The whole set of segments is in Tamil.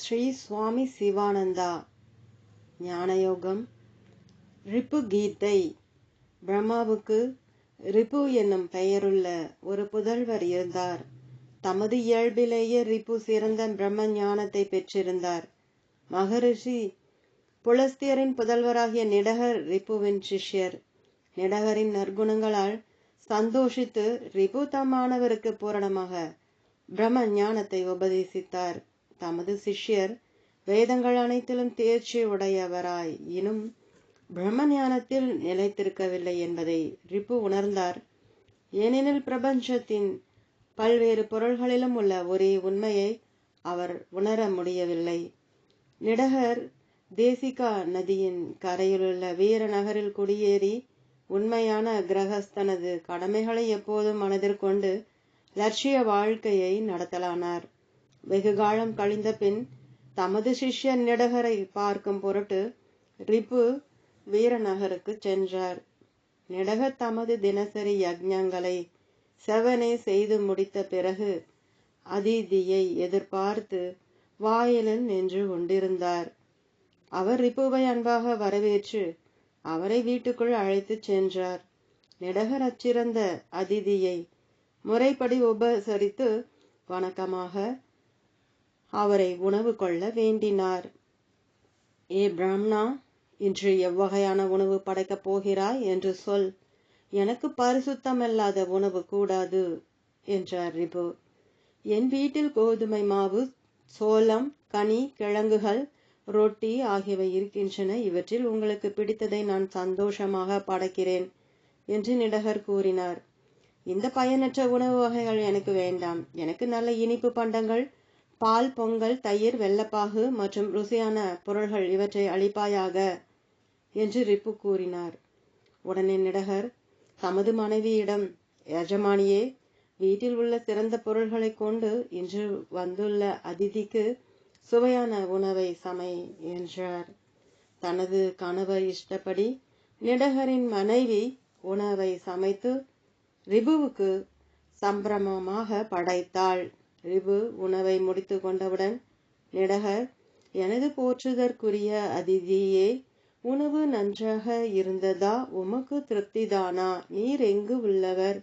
ஸ்ரீ சுவாமி சிவானந்தா ஞானயோகம் ரிப்பு கீதை. பிரம்மாவுக்கு ரிப்பு என்னும் பெயருள்ள ஒரு புதல்வர் இருந்தார். தமது இயல்பிலேயே ரிப்பு சிறந்த பிரம்ம ஞானத்தை பெற்றிருந்தார். மகரிஷி புலஸ்தியரின் புதல்வராகிய நிடகர் ரிப்புவின் சிஷ்யர். நிடகரின் நற்குணங்களால் சந்தோஷித்து ரிபு தம் மாணவருக்கு பூரணமாக பிரம்ம ஞானத்தை உபதேசித்தார். தமது சிஷ்யர் வேதங்கள் அனைத்திலும் தேர்ச்சி உடையவராய் இனும் பிரம்ம ஞானத்தில் நிலைத்திருக்கவில்லை என்பதை ரிப்பு உணர்ந்தார். ஏனெனில் பிரபஞ்சத்தின் பல்வேறு பொருள்களிலும் உள்ள ஒரே உண்மையை அவர் உணர முடியவில்லை. நிடகர் தேசிகா நதியின் கரையிலுள்ள வீர நகரில் குடியேறி உண்மையான கிரகஸ்தனது கடமைகளை எப்போதும் மனதிற்கொண்டு லட்சிய வாழ்க்கையை நடத்தலானார். வெகு காலம் கழிந்த பின் தமது சிஷ்யன் நிடகரை பார்க்கும் பொருட்டு ரிபு வீரநகருக்கு சென்றார். நிடகர் தமது தினசரி யஜ்ஞங்களை செவனே செய்து முடித்த பிறகு அதிதியை எதிர்பார்த்து வாயிலில் நின்று கொண்டிருந்தார். அவர் ரிப்புவை அன்பாக வரவேற்று அவரை வீட்டுக்குள் அழைத்து சென்றார். நிடகர் அச்சிறந்த அதிதியை முறைப்படி உபசரித்து வணக்கமாக அவரை உணவு கொள்ள வேண்டினார். ஏ பிராம்ணா இன்று எவ்வகையான உணவு படைக்கப் போகிறாய் என்று சொல். எனக்கு பரிசுத்தமல்லாத உணவு கூடாது என்றார் ரிபு. என் வீட்டில் கோதுமை மாவு சோளம் கனி கிழங்குகள் ரொட்டி ஆகியவை இருக்கின்றன. இவற்றில் உங்களுக்கு பிடித்ததை நான் சந்தோஷமாக படைக்கிறேன் என்று நிடகர் கூறினார். இந்த பயனற்ற உணவு வகைகள் எனக்கு வேண்டாம். எனக்கு நல்ல இனிப்பு பண்டங்கள் பால் பொங்கல் தயிர் வெள்ளப்பாகு மற்றும் ருசியான பொருள்கள் இவற்றை அளிப்பாயாக என்று ரிப்பு கூறினார். உடனே நிடகர் தமது மனைவியிடம் எஜமானியே வீட்டில் உள்ள சிறந்த பொருள்களை கொண்டு இன்று வந்துள்ள அதிதிக்கு சுவையான உணவை சமை என்றார். தனது கணவர் இஷ்டப்படி நிடகரின் மனைவி உணவை சமைத்து ரிபுவுக்கு சம்பிரமமாக படைத்தாள். ரிபு உணவை முடித்து கொண்டவுடன் நிடகர் எனது போற்றுதற்குரிய அதிதியே உணவு நன்றாக இருந்ததா? உமக்கு திருப்திதானா? நீர் எங்கு உள்ளவர்?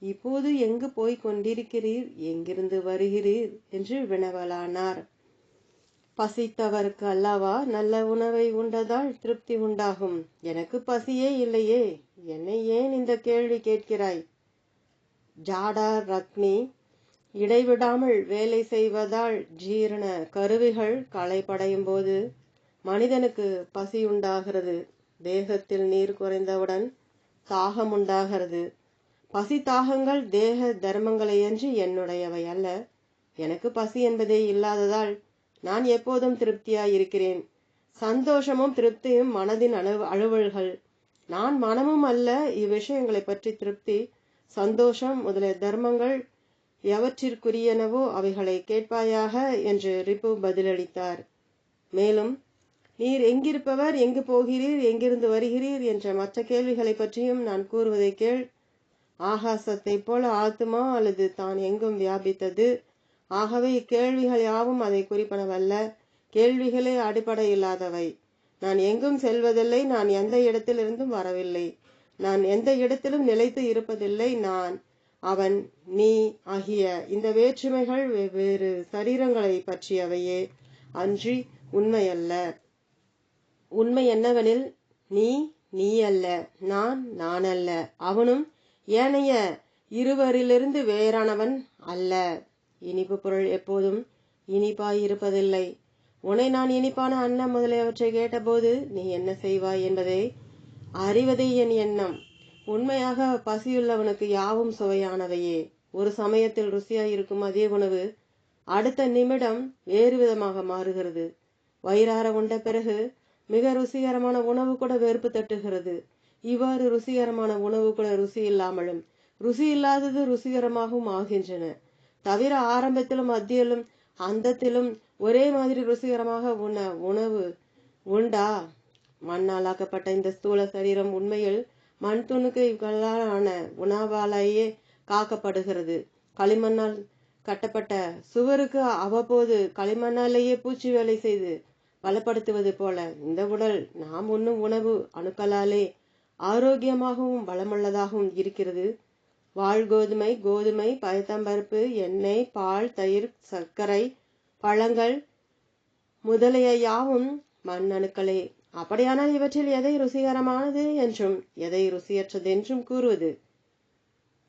இப்போது எங்கு போய் கொண்டிருக்கிறீர்? எங்கிருந்து வருகிறீர்? என்று வினவலானார். பசித்தவருக்கு அல்லவா? நல்ல உணவை உண்டதால் திருப்தி உண்டாகும். எனக்கு பசியே இல்லையே. என்னை ஏன் இந்த கேள்வி கேட்கிறாய்? ஜாடா ரக்னி இடைவிடாமல் வேலை செய்வதால் ஜீரண கருவிகள் களைப்படையும் போது மனிதனுக்கு பசி உண்டாகிறது. தேகத்தில் நீர் குறைந்தவுடன் தாகம் உண்டாகிறது. பசி தாகங்கள் தேக தர்மங்களையன்றி என்னுடையவை அல்ல. எனக்கு பசி என்பதே இல்லாததால் நான் எப்போதும் திருப்தியாய் இருக்கிறேன் சந்தோஷமும் திருப்தியும் மனதின் அழு அலுவல்கள். நான் மனமும் அல்ல இவ்விஷயங்களை பற்றி திருப்தி சந்தோஷம் முதலிய தர்மங்கள் எவற்றிற்குரியனவோ அவைகளை கேட்பாயாக என்று ரிப்பு பதிலளித்தார். மேலும் நீர் எங்கிருப்பவர்? எங்கு போகிறீர்? எங்கிருந்து வருகிறீர்? என்ற மற்ற கேள்விகளை பற்றியும் நான் கூறுவதை கேள். ஆகாசத்தைப் போல ஆத்துமா அல்லது தான் எங்கும் வியாபித்தது? ஆகவே இக்கேள்விகள் யாவும் அதை குறிப்பனவல்ல. கேள்விகளே அடிப்படை இல்லாதவை நான் எங்கும் செல்வதில்லை. நான் எந்த இடத்திலிருந்தும் வரவில்லை. நான் எந்த இடத்திலும் நிலைத்து இருப்பதில்லை. நான் அவன் நீ ஆகிய இந்த வேற்றுமைகள் வெவ்வேறு சரீரங்களை பற்றியவையே அன்றி உண்மையல்ல. உண்மை என்னவெனில் நீ நீ அல்ல நான் நான் அல்ல அவனும் ஏனைய இருவரிலிருந்து வேறானவன் அல்ல. இனிப்பு பொருள் எப்போதும் இனிப்பாய் இருப்பதில்லை உன்னை நான் இனிப்பான அன்னம் முதலியவற்றை கேட்டபோது நீ என்ன செய்வாய் என்பதை அறிவதே என் எண்ணம். உண்மையாக பசியுள்ளவனுக்கு யாவும் சுவையானவையே. ஒரு சமயத்தில் ருசியாய் இருக்கும் அதே உணவு அடுத்த நிமிடம் வேறு விதமாக மாறுகிறது. வயிறார உண்ட பிறகு மிக ருசிகரமான உணவு கூட வெறுப்பு தட்டுகிறது. இவ்வாறு ருசிகரமான உணவு கூட ருசி இல்லாமலும் ருசி இல்லாதது ருசிகரமாகவும் ஆகின்றன. தவிர ஆரம்பத்திலும் மத்தியிலும் அந்தத்திலும் ஒரே மாதிரி ருசிகரமாக உண்ண உணவு உண்டா? மண்ணாலாக்கப்பட்ட இந்த ஸ்தூல சரீரம் உண்மையில் மண் துணுக்குகளான உணவாலேயே காக்கப்படுகிறது. களிமண்ணால் கட்டப்பட்ட சுவருக்கு அவ்வப்போது களிமண்ணாலேயே பூச்சி வேலை செய்து பலப்படுத்துவது போல இந்த உடல் நாம் உண்ணும் உணவு அணுக்களாலே ஆரோக்கியமாகவும் பலமுள்ளதாகவும் இருக்கிறது. வாள் கோதுமை கோதுமை பயத்தம்பருப்பு எண்ணெய் பால் தயிர் சர்க்கரை பழங்கள் முதலிய யாவும் மண் அணுக்களே அப்படியானால் இவற்றில் எதை ருசிகரமானது என்றும் எதை ருசியற்றது என்றும் கூறுவது?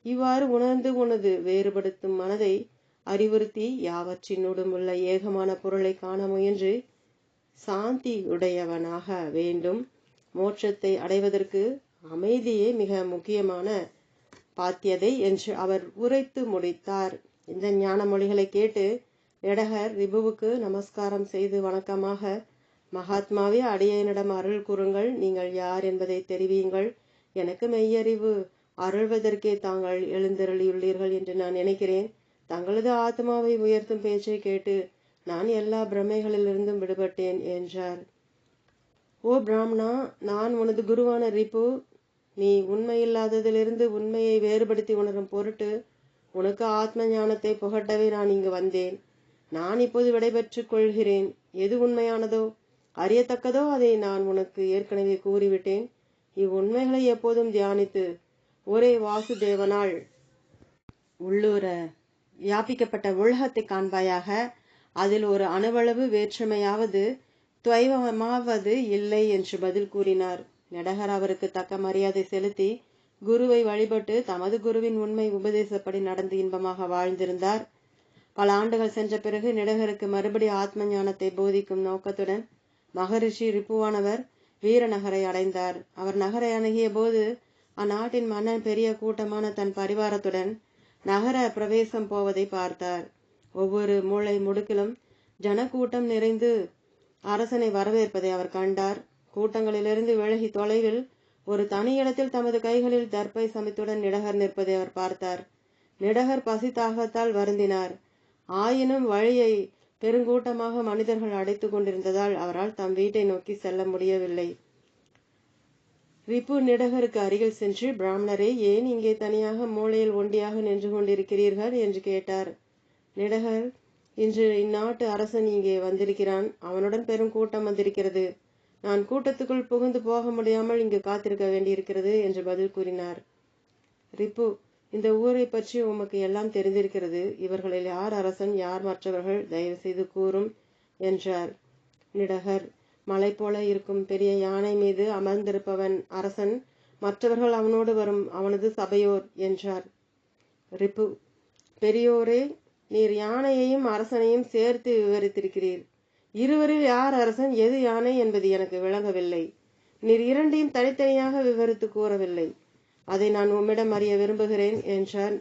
இவ்வாறு உணர்ந்து உனது வேறுபடுத்தும் மனதை அறிவுறுத்தி யாவற்றினூடும் உள்ள ஏகமான பொருளை காண முயன்று சாந்தி உடையவனாக வேண்டும். மோட்சத்தை அடைவதற்கு அமைதியே மிக முக்கியமான பாத்தியதை என்று அவர் உரைத்து முடித்தார். இந்த ஞான மொழிகளை கேட்டு எடகர் ரிபுவுக்கு நமஸ்காரம் செய்து வணக்கமாக மகாத்மாவே அடியனிடம் அருள் கூறுங்கள். நீங்கள் யார் என்பதை தெரிவியுங்கள். எனக்கு மெய்யறிவு. அருள்வதற்கே தாங்கள் எழுந்தருளியுள்ளீர்கள் என்று நான் நினைக்கிறேன். தங்களது ஆத்மாவை உயர்த்தும் பேச்சை கேட்டு நான் எல்லா பிரமைகளிலிருந்தும் விடுபட்டேன் என்றார். ஓ பிராமணா நான் உனது குருவான ரிப்பு. நீ உண்மையில்லாததிலிருந்து உண்மையை வேறுபடுத்தி உணரும் பொருட்டு உனக்கு ஆத்ம ஞானத்தை புகட்டவே நான் இங்கு வந்தேன். நான் இப்போது விடைபெற்றுக் கொள்கிறேன். எது உண்மையானதோ? அறியத்தக்கதோ அதை நான் உனக்கு ஏற்கனவே கூறிவிட்டேன். இவ்வுண்மைகளை எப்போதும் தியானித்து ஒரே வாசுதேவனால் உள்ளூர வியாபிக்கப்பட்ட உலகத்தை காண்பாயாக அதில் ஒரு அணுவளவு வேற்றுமையாவது துவைவமாவது இல்லை என்று பதில் கூறினார். நெடகர் அவருக்கு தக்க மரியாதை செலுத்தி குருவை வழிபட்டு தமது குருவின் உண்மை உபதேசப்படி நடந்து இன்பமாக வாழ்ந்திருந்தார். பல ஆண்டுகள் சென்ற பிறகு நெடகருக்கு மறுபடி ஆத்ம ஞானத்தை போதிக்கும் நோக்கத்துடன் மகரிஷி ரிப்புவானவர் வீரநகரை அடைந்தார். அவர் நகரை அணுகிய போது அந்நாட்டின் மன்னன் பெரிய கூட்டமான தன் பரிவாரத்துடன் நகர பிரவேசம் போவதை பார்த்தார். ஒவ்வொரு மூளை முடுக்கிலும் ஜனக்கூட்டம் நிறைந்து அரசனை வரவேற்பதை அவர் கண்டார். கூட்டங்களிலிருந்து விலகி தொலைவில் ஒரு தனி இடத்தில் தமது கைகளில் தர்ப்பை சமைத்துடன் நிடகர் நிற்பதை அவர் பார்த்தார். நிடகர் பசி தாகத்தால் வருந்தினார். ஆயினும் வழியை பெருங்கூட்டமாக மனிதர்கள் அடைத்து கொண்டிருந்ததால் அவரால் தம் வீட்டை நோக்கி செல்ல முடியவில்லை. ரிப்பு நிடகருக்கு அருகில் சென்று பிராமணரே ஏன் இங்கே தனியாக மூளையில் ஒண்டியாக நின்று கொண்டிருக்கிறீர்கள்? என்று கேட்டார். நிடகர் இன்று இந்நாட்டு அரசன் இங்கே வந்திருக்கிறான். அவனுடன் பெரும் கூட்டம் வந்திருக்கிறது. நான் கூட்டத்துக்குள் புகுந்து போக முடியாமல் இங்கு காத்திருக்க வேண்டியிருக்கிறது என்று பதில் கூறினார். ரிப்பு இந்த ஊரை பற்றி உமக்கு எல்லாம் தெரிந்திருக்கிறது. இவர்களில் யார் அரசன் யார் மற்றவர்கள்? தயவு செய்து கூறும் என்றார். நிடகர் மலை போல இருக்கும் பெரிய யானை மீது அமர்ந்திருப்பவன் அரசன் மற்றவர்கள் அவனோடு வரும் அவனது சபையோர் என்றார். ரிப்பு பெரியோரே நீர் யானையையும் அரசனையும் சேர்த்து விவரித்திருக்கிறீர். இருவரில் யார் அரசன் எது யானை என்பது எனக்கு விளங்கவில்லை. நீர் இரண்டையும் தனித்தனியாக விவரித்து கூறவில்லை. அதை நான் உம்மிடம் அறிய விரும்புகிறேன் என்றார்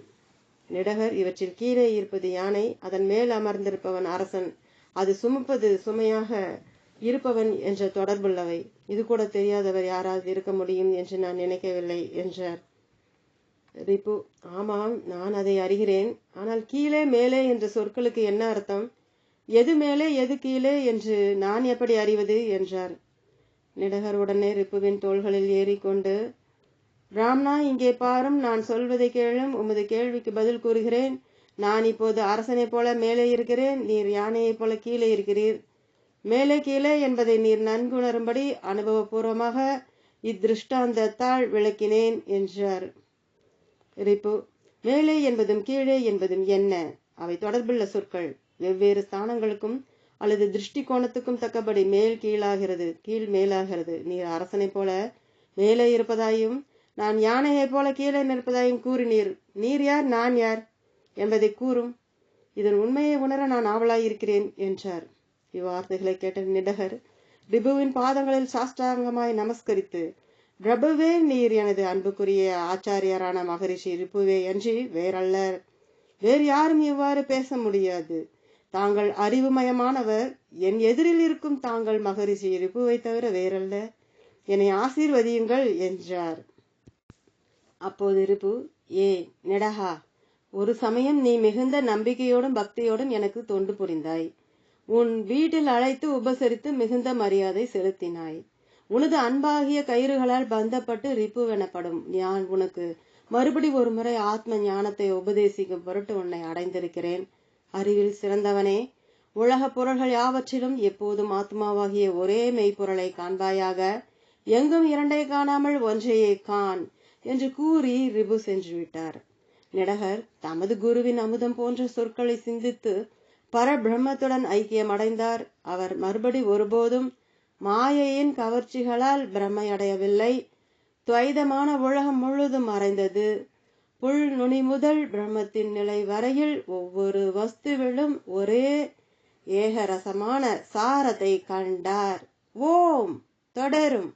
நிடகர் இவற்றில் கீழே இருப்பது யானை அதன் மேல் அமர்ந்திருப்பவன் அரசன். அது சுமப்பது சுமையாக இருப்பவன் என்ற தொடர்புள்ளவை. இது கூட தெரியாதவர் யாராவது இருக்க முடியும் என்று நான் நினைக்கவில்லை என்றார். ரிப்பு ஆமாம் நான் அதை அறிகிறேன். ஆனால் கீழே மேலே என்ற சொற்களுக்கு என்ன அர்த்தம்? எது மேலே எது கீழே என்று நான் எப்படி அறிவது? என்றார். நிடகர் உடனே ரிப்புவின் தோள்களில் ஏறிக்கொண்டு ராம்னா இங்கே பாரும் நான் சொல்வதை கேளும் உமது கேள்விக்கு பதில் கூறுகிறேன். நான் இப்போது அரசனைப் போல மேலே இருக்கிறேன் நீர் யானையைப் போல கீழே இருக்கிறீர். மேலே கீழே என்பதை நீர் நன்குணரும்படி அனுபவபூர்வமாக இத்திருஷ்டாந்தத்தால் விளக்கினேன் என்றார். ரிப்பு மேலே என்பதும் கீழே என்பதும் என்ன? அவை தொடர்புள்ள சொற்கள். வெவ்வேறு ஸ்தானங்களுக்கும் அல்லது திருஷ்டி கோணத்துக்கும் தக்கபடி மேல் கீழாகிறது கீழ் மேலாகிறது. நீர் அரசனைப் போல மேலே இருப்பதாயும் நான் யானையைப் போல கீழே நிற்பதாயும் கூறினீர். நீர் யார்? நான் யார்? என்பதை கூறும். இதன் உண்மையை உணர நான் ஆவலாயிருக்கிறேன் என்றார். இவ்வார்த்தைகளை கேட்ட நிடகர் ரிபுவின் பாதங்களில் சாஷ்டாங்கமாய் நமஸ்கரித்து பிரபுவே நீர் எனது அன்புக்குரிய ஆச்சாரியரான மகரிஷி ரிப்புவே அன்றி வேறல்ல வேறு யாரும் இவ்வாறு பேச முடியாது. தாங்கள் அறிவுமயமானவர். என் எதிரில் இருக்கும் தாங்கள் மகரிஷி ரிப்புவை தவிர வேறல்ல. என்னை ஆசீர்வதியுங்கள் என்றார். அப்போது ரிப்பு ஏ நெடஹா ஒரு சமயம் நீ மிகுந்த நம்பிக்கையோடும் பக்தியோடும் எனக்கு தொண்டு புரிந்தாய். உன் வீட்டில் அழைத்து உபசரித்து மிகுந்த மரியாதை செலுத்தினாய். உனது அன்பாகிய கயிறுகளால் பந்தப்பட்டு ரிப்பு எனப்படும் நான் உனக்கு மறுபடி ஒரு முறை ஆத்ம ஞானத்தை உபதேசிக்கும் பொருட்டு உன்னை அடைந்திருக்கிறேன். அறிவில் சிறந்தவனே உலகப் பொருள்கள் யாவற்றிலும் எப்போதும் ஆத்மாவாகிய ஒரே மெய்ப்பொருளை காண்பாயாக. எங்கும் இரண்டை காணாமல் ஒன்றையே காண். என்று கூறி ரிபு சென்று விட்டார். நெடகர் தமது குருவின் அமுதம் போன்ற சொற்களை சிந்தித்து பரபிரம்மத்துடன் ஐக்கியம் அடைந்தார் அவர் மறுபடி ஒருபோதும் மாயையின் கவர்ச்சிகளால் பிரம்மை அடையவில்லை துவைதமான உலகம் முழுதும் மறைந்தது. புல் நுனி முதல் பிரம்மத்தின் நிலை வரையில் ஒவ்வொரு வஸ்துவிலும் ஒரே ஏகரசமான சாரத்தை கண்டார். ஓம்! தொடரும்!